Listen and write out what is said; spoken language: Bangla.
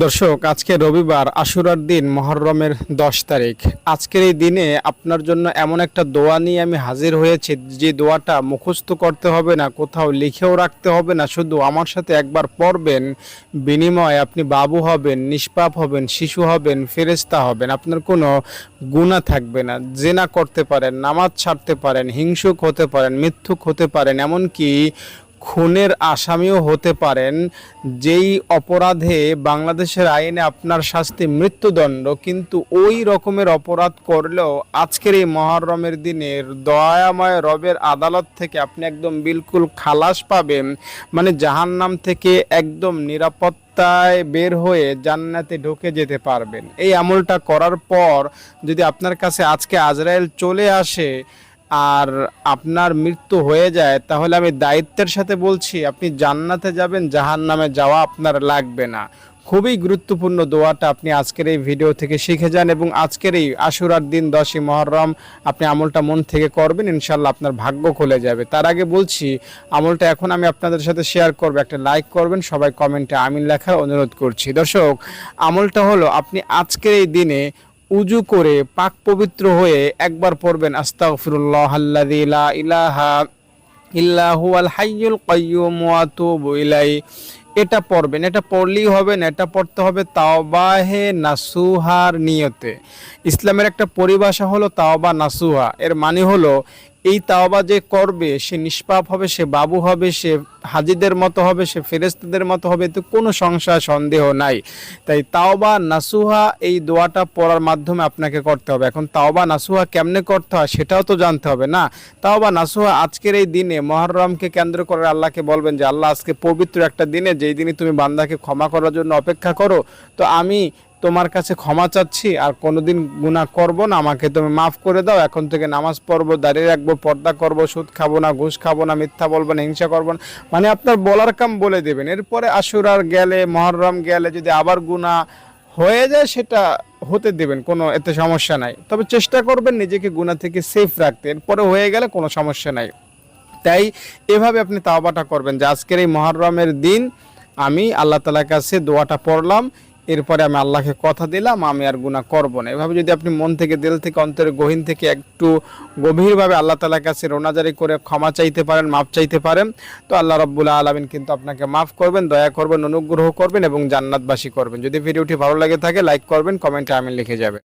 দর্শক, আজকে রবিবার আশুরার দিন মহরমের দশ তারিখ। আজকের এই দিনে আপনার জন্য এমন একটা দোয়া নিয়ে আমি হাজির হয়েছি, যে দোয়াটা মুখস্থ করতে হবে না, কোথাও লিখেও রাখতে হবে না। শুধু আমার সাথে একবার পড়বেন, বিনিময়ে আপনি বাবু হবেন, নিষ্পাপ হবেন, শিশু হবেন ফেরেস্তা হবেন। আপনার কোনো গুণা থাকবে না। জেনা করতে পারেন, নামাজ ছাড়তে পারেন, হিংসুক হতে পারেন, মিথ্যুক হতে পারেন, এমনকি খুনের আসামিও হতে পারেন। যেই অপরাধে বাংলাদেশের আইনে আপনার শাস্তি মৃত্যুদণ্ড, কিন্তু ওই রকমের অপরাধ করলেও আজকের এই মহরমের দিনের দয়াময় রবের আদালত থেকে আপনি একদম বিলকুল খালাস পাবেন। মানে জাহান্নাম থেকে একদম নিরাপত্তায় বের হয়ে জান্নাতে ঢুকে যেতে পারবেন। এই আমলটা করার পর যদি আপনার কাছে আজকে আজরায়েল চলে আসে আর আপনার মৃত্যু হয়ে যায়, তাহলে আমি দায়িত্বের সাথে বলছি, আপনি জান্নাতে যাবেন জাহান নামে যাওয়া আপনার লাগবে না। খুবই গুরুত্বপূর্ণ দোয়াটা আপনি আজকের এই ভিডিও থেকে শিখে যান এবং আজকের এই আশুরার দিন দশই মহরম আপনি আমলটা মন থেকে করবেন ইনশাল্লাহ আপনার ভাগ্য খুলে যাবে। তার আগে বলছি, আমলটা এখন আমি আপনাদের সাথে শেয়ার করব, একটা লাইক করবেন, সবাই কমেন্টে আমিন লেখার অনুরোধ করছি। দর্শক, আমলটা হলো আপনি আজকের এই দিনে উজু করে পাক পবিত্র হয়ে একবার পড়বেন, আস্তাগফিরুল্লাহ ইলাহা হাইয়ুল এটা পড়বেন, এটা পড়লেই হবে না, এটা পড়তে হবে তাওবাহে নাসুহার নিয়তে। ইসলামের একটা পরিভাষা হলো তাওবা নাসুহা, এর মানে হলো এই তাওবা যে করবে, সে নিষ্পাপ হবে, সে বাবু হবে, সে হাজিদের মতো হবে, সে ফেরেস্তাদের মতো হবে, এতে কোনো সংশয়, সন্দেহ নাই। তাই তাওবা নাসুহা এই দোয়াটা পড়ার মাধ্যমে আপনাকে করতে হবে। এখন তাওবা নাসুহা কেমনে করতে হয় সেটাও তো জানতে হবে না? তাওবা নাসুহা আজকের এই দিনে মহরমকে কেন্দ্র করে আল্লাহকে বলবেন যে, আল্লাহ, আজকে পবিত্র একটা দিনে যেই দিনে তুমি বান্দাকে ক্ষমা করার জন্য অপেক্ষা করো, তো আমি তোমার কাছে ক্ষমা চাচ্ছি আর কোনোদিন গুনাহ করব না, আমাকে তুমি মাফ করে দাও। এখন থেকে নামাজ পড়ব, দাঁড়িয়ে রাখব, পর্দা করব, সুদ খাব না, ঘুষ খাব না, মিথ্যা বলব না, হিংসা করব না। মানে আপনার বলার কাম বলে দেবেন। এরপরে আশুরার গেলে, মহরম গেলে যদি আবার গুনাহ হয়ে যায়, সেটা হতে দেবেন, কোনো এতে সমস্যা নাই। তবে চেষ্টা করবেন নিজেকে গুনাহ থেকে সেফ রাখতে। এরপরে হয়ে গেলে কোনো সমস্যা নাই। তাই এভাবে আপনি তাওবাটা করবেন যে, আজকের এই মহরমের দিন আমি আল্লাহ তালার কাছে দোয়াটা পড়লাম। এরপরে আমি আল্লাহকে কথা দিলাম, আমি আর গুণা করব না। এভাবে যদি আপনি মন থেকে, দিল থেকে, অন্তরে, গহীন থেকে একটু গভীরভাবে আল্লাহ তালার কাছে রোনাজারি করে ক্ষমা চাইতে পারেন মাপ চাইতে পারেন, তো আল্লাহ রব্বুল্লা আলমিন কিন্তু আপনাকে মাফ করবেন, দয়া করবেন, অনুগ্রহ করবেন এবং জান্নাতবাসী করবেন। যদি ভিডিওটি ভালো লাগে থাকে, লাইক করবেন, কমেন্টে আমি লিখে যাবেন।